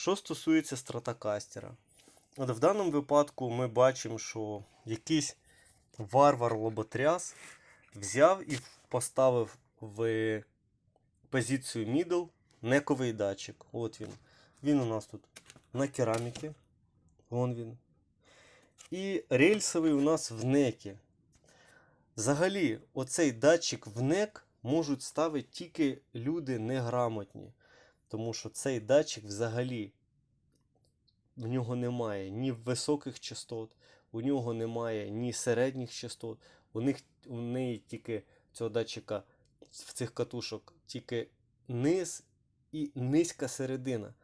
Що стосується стратокастера, от в даному випадку ми бачимо, що якийсь варвар-лоботряс взяв і поставив в позицію middle нековий датчик. От він. Він у нас тут на кераміки. Вон він. І рельсовий у нас в некі. Взагалі, оцей датчик в нек можуть ставити тільки люди неграмотні. Тому що цей датчик взагалі в нього немає ні високих частот, у нього немає ні середніх частот. У них у неї тільки цього датчика в цих катушок тільки низ і низька середина.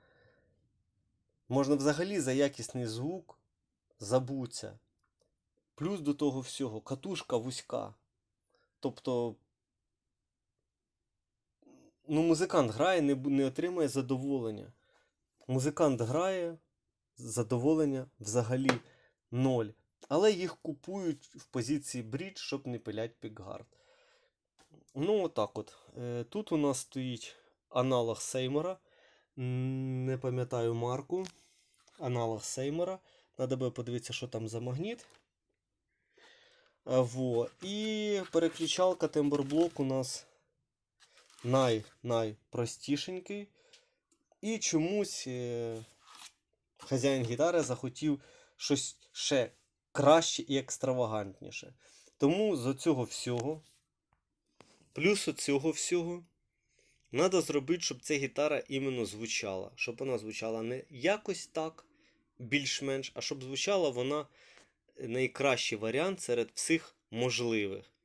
Можна взагалі за якісний звук забуться. Плюс до того всього катушка вузька. Тобто, ну, музикант грає, не, не отримує задоволення. Музикант грає, задоволення взагалі ноль. Але їх купують в позиції брідж, щоб не пилять пікгард. Ну, отак от. Е, Тут у нас стоїть аналог Сеймора. Не пам'ятаю марку. Аналог Сеймора. Надо би подивитися, що там за магніт. Во. І переключалка темберблок у нас най, найпростішенький. І чомусь е, хазяїн гітари захотів щось ще краще і екстравагантніше. Тому з цього всього, плюс цього всього, треба зробити, щоб ця гітара іменно звучала. Щоб вона звучала не якось так, більш-менш, а щоб звучала вона найкращий варіант серед всіх можливих.